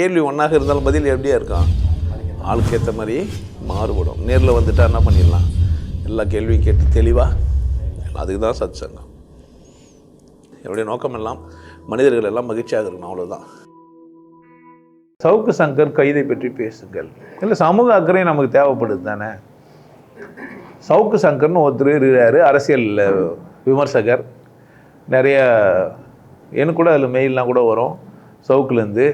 கேள்வி ஒன்றாக இருந்தாலும் பதில் எப்படியா இருக்கும்? ஆளுக்கு ஏற்ற மாதிரி மாறுபடும். நேரில் வந்துட்டால் என்ன பண்ணிடலாம்? எல்லா கேள்வியும் கேட்டு தெளிவாக அதுக்கு தான் சத் சங்கம் என்னுடைய நோக்கம் எல்லாம் மனிதர்கள் எல்லாம் மகிழ்ச்சியாக இருக்கணும் அவ்வளோதான் சவுக்கு சங்கர் கைதை பற்றி பேசுங்கள். இல்லை சமூக அக்கறை நமக்கு தேவைப்படுது தானே? சவுக்கு சங்கர்னு ஒருத்தர் இருக்கிறார் அரசியல் விமர்சகர். நிறைய எனக்கு கூட அதில் மெயிலெலாம் கூட வரும். சவுக்குலேருந்து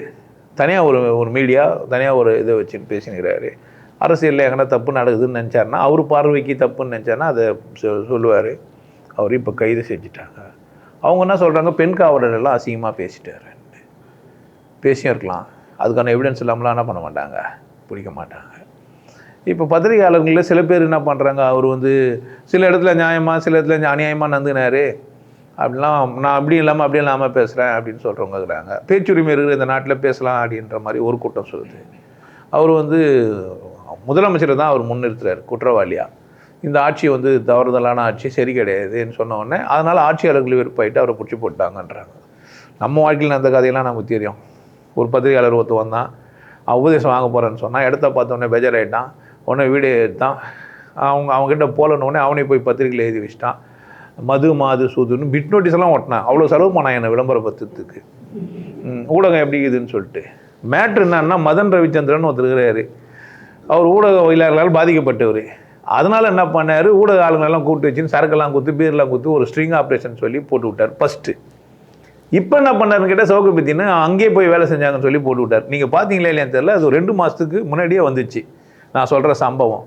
தனியாக ஒரு ஒரு மீடியா தனியாக ஒரு இதை வச்சுட்டு பேசினுக்கிறாரு. அரசியலில் எங்கன்னா தப்பு நடக்குதுன்னு நினச்சாருன்னா அவர் பார்வைக்கு தப்புன்னு நினச்சாருன்னா அதை சொல்லுவார். அவர் இப்போ கைது செஞ்சுட்டாங்க. அவங்க என்ன சொல்கிறாங்க பெண் காவலர் எல்லாம் அசிங்கமாக பேசிட்டாரு. பேசியும் இருக்கலாம். அதுக்கான எவிடன்ஸ் இல்லாமலாம் என்ன பண்ண மாட்டாங்க? பிடிக்க மாட்டாங்க. இப்போ பத்திரிகையாளர்களில் சில பேர் என்ன பண்ணுறாங்க அவர் வந்து சில இடத்துல நியாயமாக சில இடத்துல அநியாயமாக நந்துனாரு. அப்படிலாம் நான் அப்படி இல்லாமல் அப்படி இல்லாமல் பேசுகிறேன் அப்படின்னு சொல்கிறவங்க இருக்கிறாங்க பேச்சுரிமை இருக்கிற இந்த நாட்டில் பேசலாம் அப்படின்ற மாதிரி ஒரு கூட்டம் சொல்லுது. அவர் வந்து முதலமைச்சரை தான் அவர் முன்னிறுத்துறாரு குற்றவாளியாக இந்த ஆட்சி வந்து தவறுதலான ஆட்சி சரி கிடையாதுன்னு சொன்ன உடனே அதனால் ஆட்சியாளர்கள் வெறுப்பாயிட்டு அவரை பிடிச்சி போட்டாங்கன்றாங்க. நம்ம வாழ்க்கையில் அந்த கதையெல்லாம் நமக்கு தெரியும். ஒரு பத்திரிகையாளர் ஒருத்தர் வந்தான் உபதேசம் வாங்க போகிறேன்னு சொன்னால் இடத்த பார்த்தோன்னே பெஜராயிட்டான் உடனே வீடியோ எடுத்தான். அவங்க அவங்ககிட்ட போலன்னு உடனே அவனே போய் பத்திரிகையில் எழுதி வச்சிட்டான். மது மாது சூதுன்னு பிட் நோட்டீஸ் எல்லாம் அவ்வளோ செலவு பண்ணான் என்னை விளம்பரப்படுத்துறதுக்கு. ஊடகம் எப்படி இருக்குதுன்னு சொல்லிட்டு. மேட்ரு என்னன்னா மதன் ரவிச்சந்திரன் ஒருத்தர் இருக்கிறாரு. அவர் ஊடக வயலாளர்களால் பாதிக்கப்பட்டவர். அதனால் என்ன பண்ணார்? ஊடக ஆளுங்களெல்லாம் கூப்பிட்டு வச்சுன்னு சரக்கெல்லாம் குத்து பீர்லாம் குத்து ஒரு ஸ்ட்ரிங் ஆப்ரேஷன் சொல்லி போட்டு விட்டார் ஃபஸ்ட்டு. இப்போ என்ன பண்ணாருன்னு கேட்டால் சவுக்கு பற்றினா அங்கேயே போய் வேலை செஞ்சாங்கன்னு சொல்லி போட்டு விட்டார். நீங்கள் பார்த்தீங்களா இல்லையான்னு தெரியல அது ரெண்டு மாதத்துக்கு முன்னாடியே வந்துச்சு. நான் சொல்கிற சம்பவம்.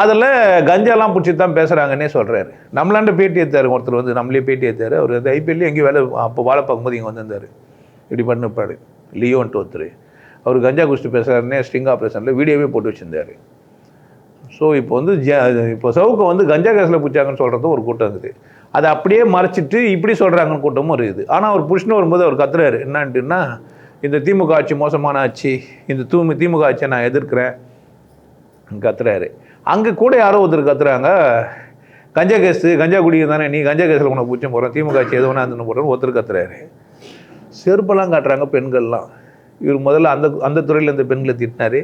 அதில் கஞ்சாலாம் பிடிச்சி தான் பேசுகிறாங்கன்னே சொல்கிறாரு நம்மளாண்ட பேட்டி எடுத்தார் ஒருத்தர் வந்து நம்மளே பேட்டி எடுத்தார் அவர் வந்து ஐபிஎல்லே எங்கேயும் வேலை அப்போ வாழை பார்க்கும்போது இங்கே வந்திருந்தார். இப்படி பண்ணிருப்பாரு லியோன்ட்டு ஒருத்தர். அவர் கஞ்சா குடிச்சிட்டு பேசுகிறாருன்னே ஸ்ட்ரிங் ஆப்ரேஷனில் வீடியோவே போட்டு வச்சுருந்தார். ஸோ இப்போ வந்து ஜ இப்போ சவுக்கு வந்து கஞ்சா கேஸில் பிடிச்சாங்கன்னு சொல்கிறது ஒரு கூட்டம் இருக்குது. அதை அப்படியே மறைச்சிட்டு இப்படி சொல்கிறாங்கன்னு கூட்டமும் இருக்குது. ஆனால் அவர் புஷ்னு வரும்போது அவர் கத்துறாரு. என்னான்ட்டுன்னா இந்த திமுக ஆட்சி மோசமான ஆட்சி இந்த தூமி திமுக ஆட்சியை நான் எதிர்க்கிறேன். கத்துறாரு. அங்கே கூட யாரோ ஒருத்தர் கத்துறாங்க. கஞ்சா கேஸு கஞ்சா குடிக்க தானே நீ கஞ்சா கேஸில் உனக்கு பூச்சம் போகிறோம் திமுக ஆட்சி எது வேணா இருந்து போகிறோம் ஒருத்தர் கத்துறாரு. செருப்பெல்லாம் காட்டுறாங்க பெண்கள்லாம். இவர் முதல்ல அந்த அந்த துறையில் இருந்த பெண்களை திட்டினாரு.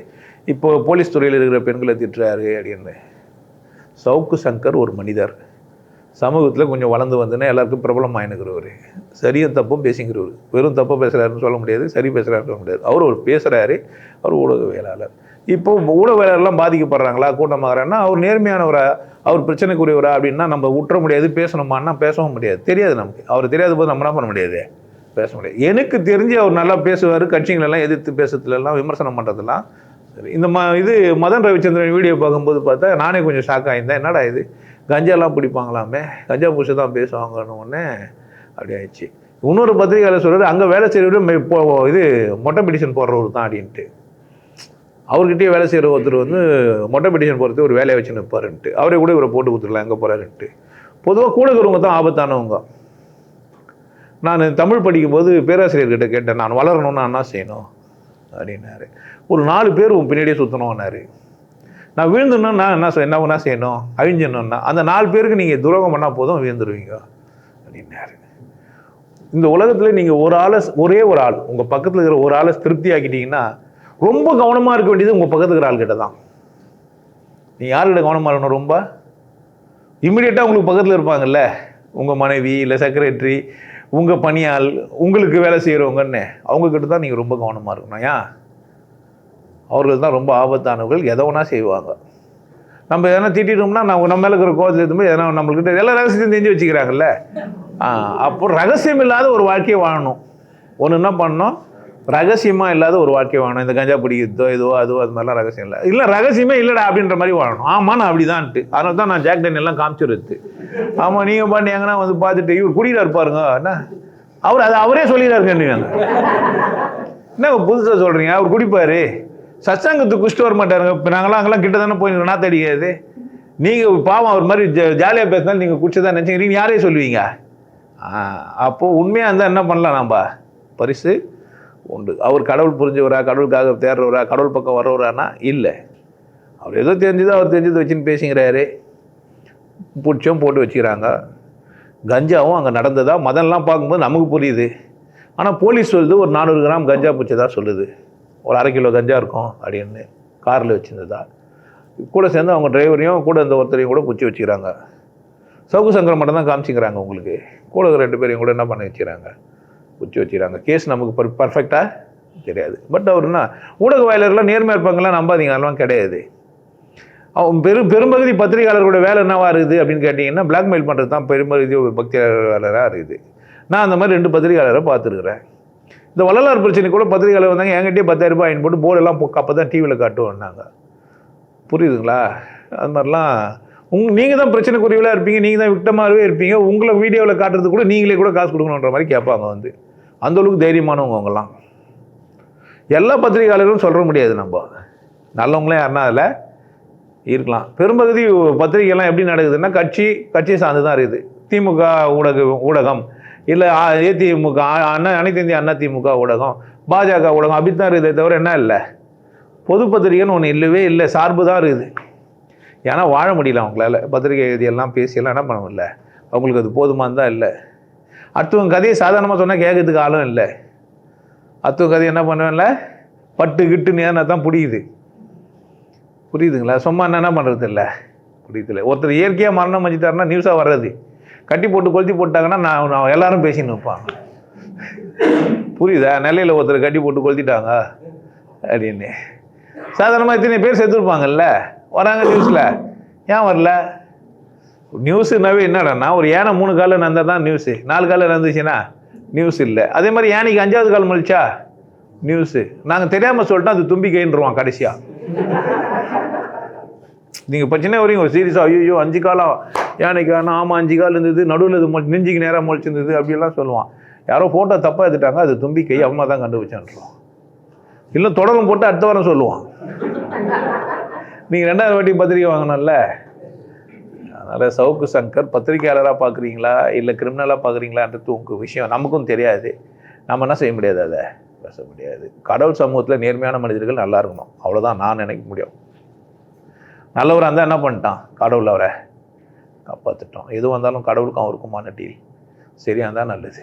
இப்போ போலீஸ் துறையில் இருக்கிற பெண்களை திட்டுறாரு அப்படின்னு. சவுக்கு சங்கர் ஒரு மனிதர். சமூகத்தில் கொஞ்சம் வளர்ந்து வந்துன்னா எல்லாருக்கும் பிரபலமாயினுக்கிறவர் சரியும் தப்பும் பேசிங்கிறவர் வெறும் தப்பாக பேசுகிறாருன்னு சொல்ல முடியாது சரி பேசுகிறாருன்னு சொல்ல முடியாது. அவர் ஒரு பேசுகிறாரு அவர் ஊடகவியலாளர். இப்போ ஊடகவியலாளர்லாம் பாதிக்கப்படுறாங்களா? கூட்டமாகறான்னா அவர் நேர்மையானவரா அவர் பிரச்சனைக்குரியவரா அப்படின்னா நம்ம உற்ற முடியாது பேசணுமான்னா பேசவும் முடியாது. தெரியாது நமக்கு. அவர் தெரியாத போது நம்ம என்ன பண்ண முடியாது. பேச முடியாது. எனக்கு தெரிஞ்சு அவர் நல்லா பேசுவார் கட்சிகளெல்லாம் எதிர்த்து பேசுறதுலாம் விமர்சனம் பண்ணுறதுலாம் சரி இந்த ம இது மதன் ரவிச்சந்திரன் வீடியோ பார்க்கும்போது பார்த்தா நானே கொஞ்சம் ஷாக் ஆகியிருந்தேன் என்னடா இது? கஞ்சாலாம் பிடிப்பாங்களாமே? கஞ்சா பூசை தான் பேசுவாங்கன்னு ஒன்று அப்படி ஆயிடுச்சு. இன்னொரு பத்திரிகையாளர் சொல்கிறார் அங்கே வேலை செய்கிறவரும் இப்போ இது மொட்டை பிடிஷன் போடுறவர் தான் அப்படின்ட்டு. அவர்கிட்டயே வேலை செய்கிற ஒருத்தர் வந்து மொட்டை பிடிஷன் போகிறது ஒரு வேலையை வச்சு நிற்பாருன்ட்டு அவரே கூட இவரை போட்டு கொடுத்துடலாம் எங்கே போகிறாருன்ட்டு பொதுவாக கூட இருக்கிறவங்க தான் ஆபத்தானவங்க. நான் தமிழ் படிக்கும்போது பேராசிரியர்கிட்ட கேட்டேன் நான் வளரணும்னா என்ன செய்யணும்? அப்படின்னாரு. ஒரு நாலு பேர் உன் பின்னாடியே சுற்றணும்னாரு நான் விழுந்துடணும்னா என்ன என்ன என்ன செய்யணும்? அழிஞ்சிடணும்னா. அந்த நாலு பேருக்கு நீங்கள் துரோகம் பண்ணால் போதும் விழுந்துருவீங்க அப்படின்னாரு. இந்த உலகத்தில் நீங்கள் ஒரு ஆளை ஒரே ஒரு ஆள் உங்கள் பக்கத்தில் இருக்கிற ஒரு ஆளை திருப்தி ஆக்கிட்டீங்கன்னா ரொம்ப கவனமாக இருக்க வேண்டியது உங்கள் பக்கத்துக்கு ஆள்கிட்ட தான். நீ யார்கிட்ட கவனமாக இருக்கணும் ரொம்ப? இம்மிடியட்டாக உங்களுக்கு பக்கத்தில் இருப்பாங்கல்ல. உங்கள் மனைவி இல்லை செக்ரட்டரி உங்கள் பணியாள் உங்களுக்கு வேலை செய்கிறவங்கன்னு அவங்கக்கிட்ட தான் நீங்கள் ரொம்ப கவனமாக இருக்கணும் ஏன்? அவர்கள் தான் ரொம்ப ஆபத்தானவர்கள் எதை வேணா செய்வாங்க. நம்ம எதனா திட்டிட்டோம்னா நம்ம நம்ம மேலே இருக்கிற கோவத்தில் எதுவுமே எதனா நம்மள்கிட்ட எல்லா ரகசியத்தையும் தெரிஞ்சு வச்சுக்கிறாங்கல்ல. அப்போ ரகசியம் இல்லாத ஒரு வாழ்க்கையை வாழணும். ஒன்று என்ன பண்ணணும்? ரகசியமாக இல்லாத ஒரு வாழ்க்கையை வாழணும். இந்த கஞ்சா பிடிக்கிறதோ இதுவோ அதுவோ அது மாதிரிலாம் ரகசியம் இல்லை. இல்லை ரகசியமே இல்லைடா அப்படின்ற மாதிரி வாழணும். ஆமாம் நான் அப்படிதான்ட்டு. அதனால தான் நான் ஜாக் டேன் எல்லாம் காமிச்சிருது ஆமாம் நீங்கள் பண்ணி எங்கன்னா வந்து பார்த்துட்டு இவர் குடிக்கிறார் பாருங்க. என்ன? அவர் அதை அவரே சொல்லிடுறாருங்க என்ன புதுசாக சொல்கிறீங்க அவர் குடிப்பாரு. சத்சங்கத்துக்கு குஷ்டு வர மாட்டாருங்க. இப்போ நாங்களாம் அங்கெல்லாம் கிட்ட தானே போய் நான் தெரியாது நீங்கள் பாவம் அவர் மாதிரி ஜாலியாக பேசினாலும் நீங்கள் குடிச்சு நினச்சிக்கிறீங்க யாரையும் சொல்லுவீங்க? அப்போது உண்மையாக இருந்தால் என்ன பண்ணலாம் நம்ம பரிசு? உண்டு. அவர் கடவுள் புரிஞ்சவரா கடவுளுக்காக தேடுறவரா கடவுள் பக்கம் வர்றவரானா? இல்லை. அவர் ஏதோ தெரிஞ்சதோ அவர் தெரிஞ்சதை வச்சுன்னு பேசுகிறாரு பிடிச்சும் போட்டு வச்சுக்கிறாங்க. கஞ்சாவும் அங்கே நடந்ததா? மதம்லாம் பார்க்கும்போது நமக்கு புரியுது. ஆனால் போலீஸ் சொல்லுது ஒரு நானூறு கிராம் கஞ்சா பிடிச்சதாக சொல்லுது. ஒரு அரை கிலோ கஞ்சா இருக்கும் அப்படின்னு காரில் வச்சுருந்ததா. கூட சேர்ந்து அவங்க டிரைவரையும் கூட இந்த ஒருத்தரையும் கூட குச்சி வச்சுக்கிறாங்க. சவுக்கு சங்கரம் மட்டும் தான் காமிச்சிக்கிறாங்க உங்களுக்கு. கூட ரெண்டு பேரையும் கூட என்ன பண்ணி வச்சுக்கிறாங்க? குச்சி வச்சுக்கிறாங்க கேஸ் நமக்கு பர் பர்ஃபெக்டாக தெரியாது. பட் அவர் என்ன ஊடக வாயிலர்லாம் நேர்மையாக இருப்பாங்கலாம் நம்பாதீங்க அதெல்லாம் கிடையாது. அவன் பெரும் பெரும்பகுதி பத்திரிகையாளர்களோட வேலை என்னவாக இருக்குது அப்படின்னு கேட்டிங்கன்னா பிளாக்மெயில் பண்ணுறது தான் பெரும்பகுதி ஒரு பக்தியாளராக இருக்குது. நான் அந்த மாதிரி ரெண்டு பத்திரிகையாளரை பார்த்துருக்குறேன். இந்த வள்ளலார் பிரச்சனை கூட பத்திரிகையாளர் வந்தாங்க என்கிட்டயே பத்தாயிரம் ரூபாய் வாங்கி போட்டு போர்டெல்லாம் அப்போ தான் டிவியில் காட்டுவோம்னாங்க புரியுதுங்களா? அது மாதிரிலாம் உங் நீங்கள் தான் பிரச்சனைக்குரியவளாக இருப்பீங்க நீங்கள் தான் விக்டமாகவே இருப்பீங்க உங்களை வீடியோவில் காட்டுறது கூட நீங்களே கூட காசு கொடுக்கணுன்ற மாதிரி கேட்பாங்க வந்து. அந்த அளவுக்கு தைரியமானவங்க அவங்கெல்லாம். எல்லா பத்திரிகையாளர்களும் சொல்ல முடியாது நம்ம. நல்லவங்களே யாருன்னா அதில் இருக்கலாம். பெரும்பகுதி பத்திரிகைலாம் எப்படி நடக்குதுன்னா கட்சி கட்சியை சார்ந்து தான் இருக்குது. திமுக ஊடக ஊடகம். இல்லை ஏதிமுக அண்ணா அனைத்து இந்திய அண்ணா திமுக ஊடகம் பாஜக ஊடகம் அப்படி தான் இருக்குதே. தவிர என்ன இல்லை. பொது பத்திரிகைன்னு ஒன்று இல்லவே இல்லை. சார்பு தான் இருக்குது. ஏன்னா வாழ முடியல அவங்களால. பத்திரிகை எழுதியெல்லாம் பேசியெல்லாம் என்ன பண்ண முடியல? அவங்களுக்கு அது போதுமானதான் இல்லை. அடுத்தவங்க கதையை சாதாரணமாக சொன்னால் கேட்கறதுக்கு ஆளும் இல்லை. அடுத்தவங்க கதையை என்ன பண்ணுவேன்ல? பட்டு கிட்டு நேர்னா தான் புரியுது. புரியுதுங்களா? சும்மா என்ன பண்ணுறது இல்லை? புரியுதுல்ல ஒருத்தர் இயற்கையாக மரணம் அடைஞ்சிட்டாருன்னா நியூஸாக வர்றது. கட்டி போட்டு கொளுத்தி போட்டாங்கன்னா நான் நான் எல்லாரும் பேசின்னு இருப்பாங்க. புரியுதா? நெல்லையில் ஒருத்தர் கட்டி போட்டு கொளுத்திட்டாங்க அப்படின்னு. சாதாரணமாக இத்தனை பேர் செத்துருப்பாங்கல்ல? வராங்க நியூஸில் ஏன் வரல? நியூஸுனாவே என்னடான்னா ஒரு யானை மூணு காலில் நடந்தால் தான் நியூஸு நாலு காலில் நடந்துச்சுன்னா நியூஸ் இல்லை. அதே மாதிரி யானைக்கு அஞ்சாவது கால் மலிச்சா நியூஸு நாங்கள் தெரியாமல் சொல்லிட்டோம் அது தும்பி கைன்றுவான் கடைசியாக நீங்கள் பிரச்சனை வரீங்க ஒரு சீரியஸாக ஐயோ அஞ்சு காலம் யானைக்கு ஆனால் ஆமாம் அஞ்சு கால் இருந்தது நடுவில் இது மொழி நெஞ்சுக்கு நேராக முளைச்சிருந்தது அப்படிலாம் சொல்லுவான். யாரோ ஃபோட்டோ தப்பாக எடுத்துட்டாங்க அது தும்பி கை அம்மா தான் கண்டுபிடிச்சான்றோம் இல்லை தொடரும் போட்டு அடுத்த வாரம் சொல்லுவான். நீங்கள் ரெண்டாவது வாட்டி பத்திரிக்கை வாங்கணும்ல? அதனால் சவுக்கு சங்கர் பத்திரிக்கையாளராக பார்க்குறீங்களா இல்லை கிரிமினலாக பார்க்குறீங்களான்றது உங்கள் விஷயம். நமக்கும் தெரியாது. நம்ம என்ன செய்ய முடியாது அதை? பேச முடியாது. கடவுள் சமூகத்தில் நேர்மையான மனிதர்கள் நல்லா இருக்கணும். அவ்வளோதான் நான் நினைக்க முடியும். நல்லவராக இருந்தால் என்ன பண்ணிட்டான்? கடவுள் அவரை காப்பாற்றிட்டோம் எது வந்தாலும் கடவுளுக்கும் அவருக்குமான டீல் சரியாக இருந்தால் நல்லது.